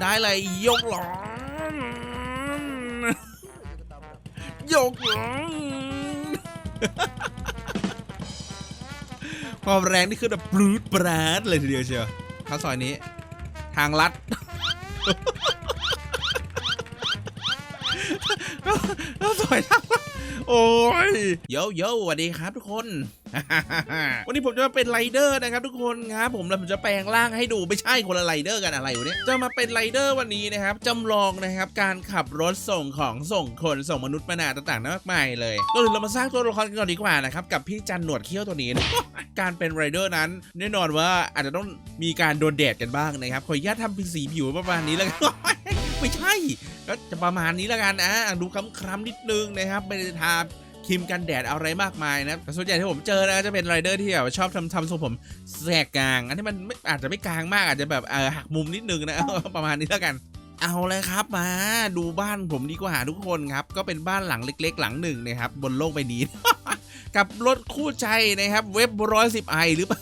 ได้เลยยกหลอนยกหลอนความแรงนี่คือแบบปลูดปราดเลยทีเดียวเชียวข้าวซอยนี้ ทางลัด โอ้ยโยโย่สวัสดีครับทุกคน วันนี้ผมจะมาเป็นไรเดอร์นะครับทุกคนครับผมแล้วผมจะแปลงร่างให้ดูไม่ใช่คนละไรเดอร์กันอะไรวะเนี่ยจะมาเป็นไรเดอร์วันนี้นะครับจำลองนะครับการขับรถส่งของส่งคนส่งมนุษย์มนาต่างๆมากมายเลยก็เลยเรามาสร้างตัวละครกันก่อนดีกว่านะครับกับพี่จันหนวดเขี้ยวตัวนี้นะการเป็นไรเดอร์นั้น แน่นอนว่าอาจจะต้องมีการโดนแดดกันบ้างนะครับขออนุญาตทำเป็นสีผิวประมาณนี้แล้วกัน ไม่ใช่ ก็จะประมาณนี้แล้วกันอะดูคล้ำๆนิดนึงนะครับไม่ได้ทาครีมกันแดดอะไรมากมายนะแต่ส่วนใหญ่ที่ผมเจอนะจะเป็นไรเดอร์ที่แบบชอบทำทำทรงผมแสกกลาง อันนี้มันไม่อาจจะไม่กลางมากอาจจะแบบเออหักมุมนิดนึงนะประมาณนี้แล้วกัน เอาเลยครับมาดูบ้านผมดีกว่าทุกคนครับ ก็เป็นบ้านหลังเล็ก ๆ หลังหนึ่งนะครับ บนโลกใบนี้ กับรถคู่ใจนะครับ เว็บร้อยสิบไอหรือเปล่า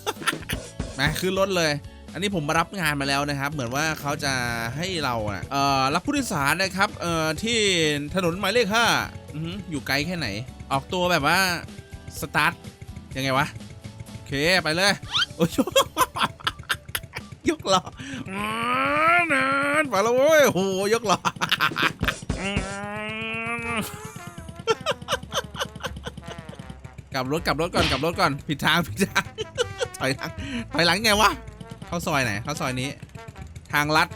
มาขึ้นรถเลย อันนี้ผมมารับงานมาแล้วนะครับ เหมือนว่าเขาจะให้เราเอ่อรับผู้โดยสารนะครับเอ่อที่ถนนหมายเลขห้าอยู่ไกลแค่ไหน ออกตัวแบบว่าสตาร์ทยังไงวะโอเคไปเลยโอ้ยยกล้ออืมนานไปแล้วเว้ยโอ้โหยกล้ออืมกลับรถกลับรถก่อนกลับรถก่อนผิดทางผิดทางถอยหลังถอยหลังไงวะ เข้าซอยไหนเข้าซอยนี้ ทางลัด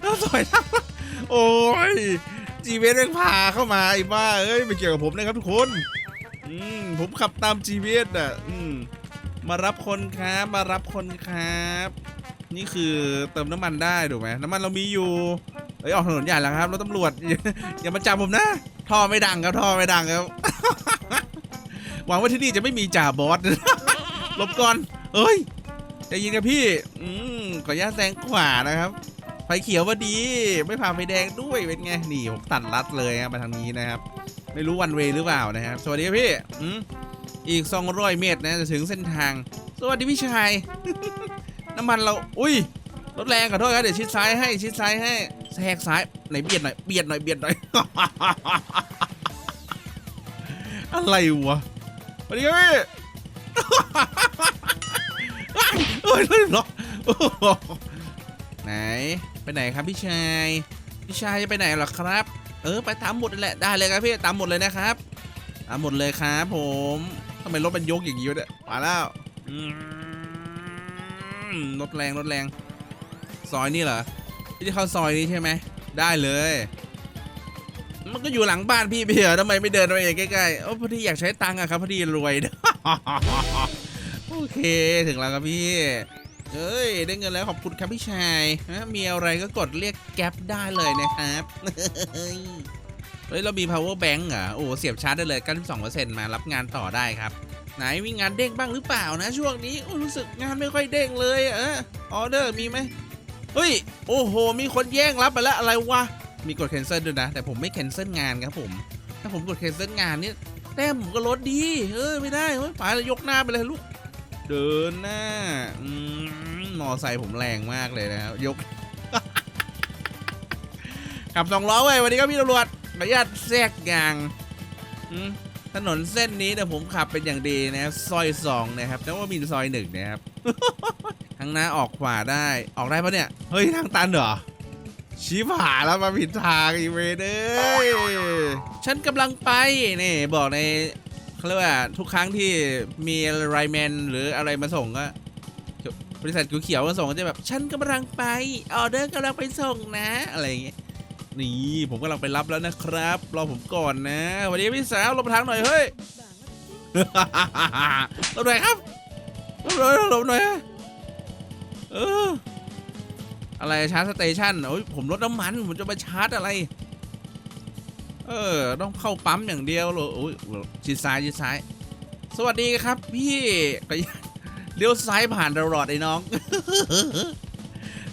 เข้าซอยทางลัดโอ้ยจีเวสเร่งพาเข้ามาไอ้บ้าเอ้ยไม่เกี่ยวกับผมนะครับทุกคนอืมผมขับตามจีเวสอะอืมมารับคนครับมารับคนครับ นี่คือเติมน้ำมันได้ถูกไหมน้ำมันเรามีอยู่เอ้ยออกถนนใหญ่แล้วครับรถตำรวจอย่ามาจับผมนะท่อไม่ดังครับท่อไม่ดังครับ หวังว่าที่นี่จะไม่มีจ่าบอสหลบก่อนเอ้ยจะยินกับพี่ อืมขออนุญาตแซงขวานะครับ ไฟเขียวว่าดี ไม่ผ่านไฟแดงด้วยเป็นไงนี่ผมตัดลัดเลยครับมาทางนี้นะครับ ไม่รู้วันเวหรือเปล่านะครับ สวัสดีครับพี่อืมอีก200เมตรนะจะถึงเส้นทาง สวัสดีพี่ชาย น้ำมันเรา อุ้ยรถแรงขอโทษครับเดี๋ยวชิดซ้ายให้ชิดซ้ายให้แทรกซ้ายไหนเบียดหน่อยเบียดหน่อยเบียดหน่อย อะไรวะ สวัสดีครับพี่เฮ้ยเล็อกโอ้โหไหนไปไหนครับพี่ชายพี่ชายจะไปไหนเหรอครับ เออไปตามหมดอันแหละได้เลยครับพี่ตามหมดเลยนะครับตามหมดเลยครับผมทำไมรถมันยกอย่างนี้วะเนี่ยมาแล้วรถแรงรถแรง ซอยนี่เหรอพี่จะเข้าซอยนี้ใช่ไหมได้เลย มันก็อยู่หลังบ้านพี่ไปเหรอทำไมไม่เดินมาเองใกล้ๆโอ้พอดีอยากใช้ตังค์อะครับพอดีรวย โอเคถึงแล้วครับพี่เอ้ยได้เงินแล้วขอบคุณครับพี่ชายมีอะไรก็กดเรียกแก๊ปได้เลยนะครับเฮ้ยเรามี power bank เหรอโอ้เสียบชาร์จได้เลย 92%มารับงานต่อได้ครับ ไหนมีงานเด้งบ้างหรือเปล่านะ ช่วงนี้โอ้รู้สึกงานไม่ค่อยเด้งเลยเออออเดอร์มีไหมเฮ้ย โอ้โห มีคนแย่งรับไปแล้วอะไรวะ มีกด cancel ด้วยนะ แต่ผมไม่ cancel งานครับผม ถ้าผมกด cancel งานเนี่ยแต้มผมก็ลดดี เออไม่ได้เฮ้ยไปแล้วยกหน้าไปเลยลูก เดินหน้าอืมมอไซค์ผมแรงมากเลยนะครับยกขับสองล้อเว้ยวันนี้ก็พี่ตำรวจขออนุญาตแทรกยางถนนเส้นนี้เนี่ผมขับเป็นอย่างดีนะครับซอยสองนะครับแต่ว่ามีซอยหนึ่งนะครับทางหน้าออกขวาได้ออกได้ปะเนี่ย เฮ้ย ทางตันเหรอ ชี้ผาแล้วมาผิดทางอีเวนเอ้ยฉันกำลังไปนี่บอกในเขาเรียกว่าทุกครั้งที่มีไรแมนหรืออะไรมาส่งก็บริษัทเขียวมาส่งก็จะแบบฉันกำลังไปออเดอร์กำลังไปส่งนะ อะไรอย่างเงี้ยนี่ผมกำลังไปรับแล้วนะครับรอผมก่อนนะสวันนี้พี่สาวลบทางหน่อยเฮ้ยลบหน่อยครับลบหน่อยลบหน่อยเออ อะไรชาร์จสเตชันโอ้ยผมรถน้ำมัน ผมจะมาชาร์จอะไร เออ ต้องเข้าปั๊มอย่างเดียวเลยโอ้ยชิดซ้ายชิดซ้าย สวัสดีครับ พี่ขออนุญาตเลี้ยวซ้ายผ่านตลอดไอ้น้อง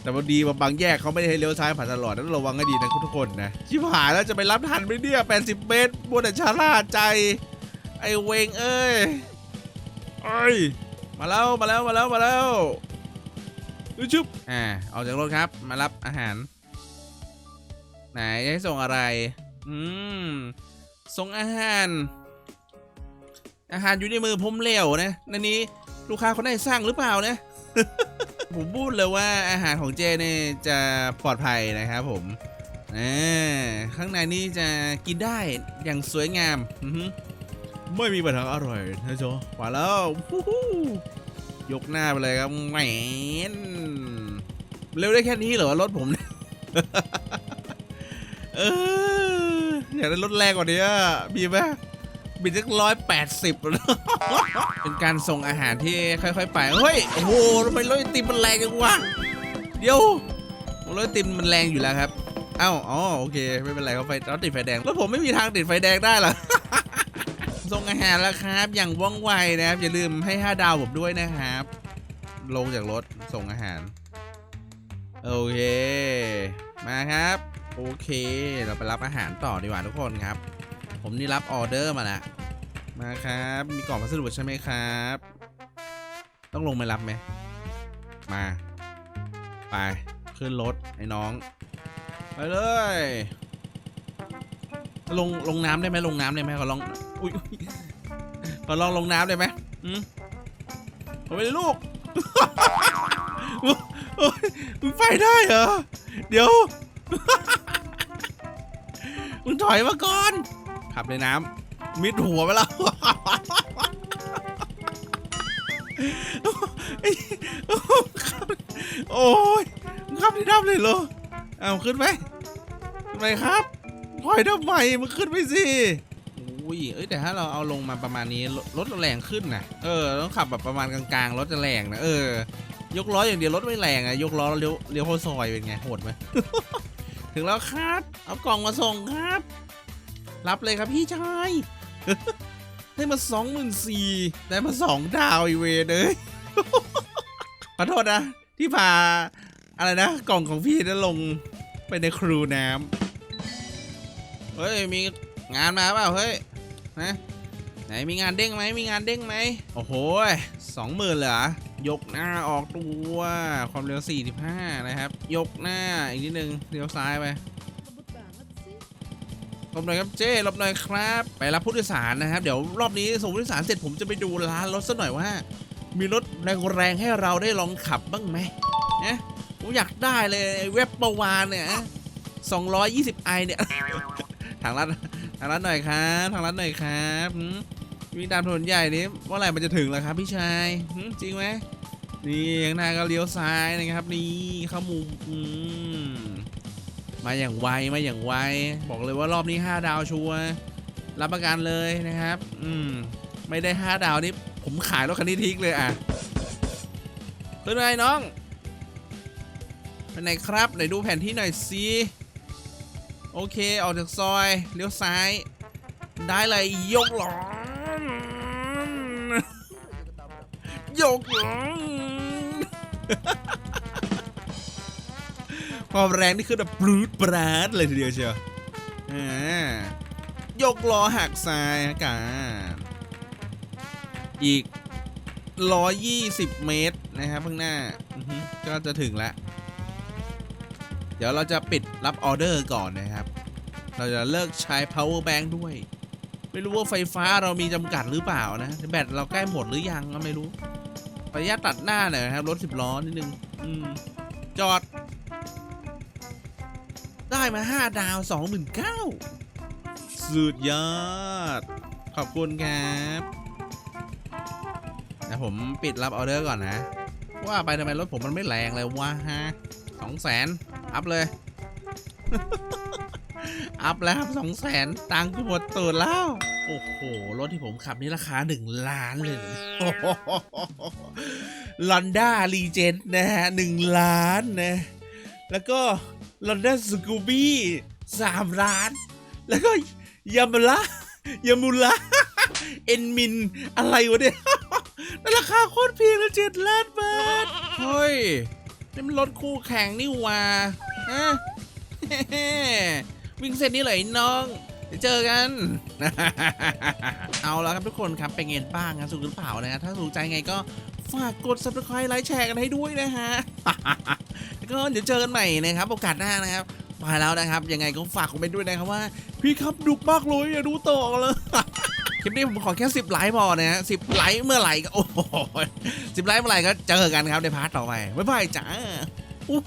แต่พอดีว่าบางแยกเขาไม่ได้ให้เลี้ยวซ้ายผ่านตลอดนั้นระวังให้ดีนะทุกคนนะชิบหายแล้วจะไปรับทันไหมเนี่ย80 เมตรบนแต่ชาลาใจ ไอ้เวงเอ้ยเอ้ยมาแล้วมาแล้วมาแล้วมาแล้ว ชึบอ่าออกจากรถครับ มารับอาหาร ไหนจะให้ส่งอะไร อืม ส่งอาหาร อาหารอยู่ในมือผมเหลวนะนันนี้ลูกค้าคนไหนสั่งหรือเปล่านะ ผมพูดเลยว่าอาหารของเจเนี่ยจะปลอดภัยนะครับผมอ่าข้างในนี่จะกินได้อย่างสวยงาม อือไม่มีปัญหาอร่อยนะจ๊ะมาแล้ว ยกหน้าไปเลยครับแหมนเร็วได้แค่นี้เหรอรถผมเนี่ยเอออยากได้รถแรงกว่านี้มีไหมบินสักร้อยแปดสิบเป็นการส่งอาหารที่ค่อยๆไป เฮ้ย โอ้โหทำไมรถไอติมมันแรงจังวะ เดี๋ยวรถไอติมมันแรงอยู่แล้วครับ เอ้า อ๋อ โอเค ไม่เป็นไรเขาไฟรถติดไฟแดง แล้วผมไม่มีทางติดไฟแดงได้หรอ ส่งอาหารแล้วครับ อย่างว่องไวนะครับ อย่าลืมให้5ดาวผมด้วยนะครับ ลงจากรถส่งอาหาร โอเค มาครับ โอเค เราไปรับอาหารต่อดีกว่าทุกคนครับ ผมนี่รับออเดอร์มาแล้วมาครับ มีกล่องพัสดุใช่ไหมครับ ต้องลงไปรับไหม มา ไป ขึ้นรถไอ้น้อง ไปเลย ลงลงน้ำได้ไหมลงน้ำได้ไหมขอลองอุ้ยขอลองลงน้ำได้ไหมอืมขอไปเลยลูกมึงไปได้เหรอ เดี๋ยว มึงถอยมาก่อน ขับในน้ำมิดหัวไปแล้วโอ้ยมึงขับในน้ำเลยเหรอ เอาขึ้นไหมขึ้นไหมครับ ถอยทำไมมึงขึ้นไปสิอุ้ยเอ้ยแต่ถ้าเราเอาลงมาประมาณนี้รถรถเราแรงขึ้นนะเออต้องขับแบบประมาณกลางๆรถจะแรงนะเออ ยกล้ออย่างเดียวรถไม่แรงอะยกล้อเลี้ยวเลี้ยวเข้าซอยเป็นไงโหดไหมถึงแล้วครับเอากล่องมาส่งครับ รับเลยครับพี่ชายได้มาสองหมื่นสี่ได้มาสองดาวอีเวนเลยขอโทษนะ ที่พาอะไรนะ กล่องของพี่นั้นลงไปในครูน้ำ เฮ้ยมีงานมาเปล่าเฮ้ยนะไหนมีงานเด้งไหมมีงานเด้งไหมโอ้โหสองหมื่นเหรอยกหน้าออกตัวความเร็ว 45 นะครับ ยกหน้าอีกนิดนึงเลี้ยวซ้ายไป Kebut banget sih. หลบหน่อยครับเจ้หลบหน่อยครับ ไปรับผู้โดยสารนะครับ เดี๋ยวรอบนี้ส่งผู้โดยสารเสร็จผมจะไปดูร้านรถสักหน่อยว่า มีรถแรงๆให้เราได้ลองขับบ้างไหมนะผมอยากได้เลยเว็บประวานเนี่ย220ไอเนี่ย ทางรัฐทางรัฐหน่อยครับทางรัฐหน่อยครับมวิ่งตามถนนใหญ่นี้เมื่อไหร่มันจะถึงล่ะครับพี่ชายจริงไหมนี่ข้างหน้าก็เลี้ยวซ้ายนะครับนี่เข้ามุมมาอย่างไวมาอย่างไวบอกเลยว่ารอบนี้ 5 ดาวชัวรับประกันเลยนะครับ อืมไม่ได้ 5 ดาวนี่ผมขายรถคันนี้ทิ้งเลยอะขึ้นไปน้องไปไหนครับไหนดูแผนที่หน่อยสิ โอเค ออกจากซอย เลี้ยวซ้าย ได้เลยยกหลอยกหลอความแรงนี่คือแบบปรูดปราดเลยทีเดียวเชียวอ่ายกล้อหักซ้ายอากาศอีก 120 เมตรนะครับข้างหน้าก็จะถึงแล้ว เดี๋ยวเราจะปิดรับออเดอร์ก่อนนะครับ เราจะเลิกใช้ power bank ด้วย ไม่รู้ว่าไฟฟ้าเรามีจำกัดหรือเปล่านะ แบตเราใกล้หมดหรือยังก็ไม่รู้ขออนุญาตตัดหน้าหน่อยนะครับ รถสิบล้อนิดนึงอืมจอด ได้มา 5 ดาว 29,000สุดยอด ขอบคุณครับนะผมปิดรับออเดอร์ก่อนนะ ว่าไปทำไมรถผมมันไม่แรงเลยวะฮะสองแสน อัพเลย อัพแล้วครับสองแสนตังค์ก็หมดตูดแล้ว โอ้โห รถที่ผมขับนี่ราคา1ล้านเลยลอนด้ารีเจนนะฮะหนึ่งล้านนะ แล้วก็ลอนดอนสกูบี้สามล้าน แล้วก็ยามาละยามุละเอ็นมินอะไรวะเนี่ยนั่นราคาโคตรเพียงละเจ็ดล้านบาท เฮ้ย นี่มันรถคู่แข่งนี่ว่า ฮะวิ่งเส้นนี้เลยน้องเดี๋ยวเจอกัน เอาและครับทุกคนครับเป็นไงบ้างครับสุขหรือเปล่านะถ้าถูกใจไงก็ฝากกด subscribe ไลค์แชร์กันให้ด้วยนะฮะแล้วก็เดี๋ยวเจอกันใหม่นะครับ โอกาสหน้านะครับไปแล้วนะครับ ยังไงก็ฝากคอมเมนต์ด้วยนะครับว่า พี่ครับดุกมากเลยอย่าดูต่อเลยคลิปนี้ผมขอแค่ 10 ไลค์พอนะฮะสิไลค์เมื่อไหร่ก็โอ้โหสิไลค์เมื่อไหร่ก็เจอกันครับในพาร์ทต่อไปบ๊ายบายจ้าอู้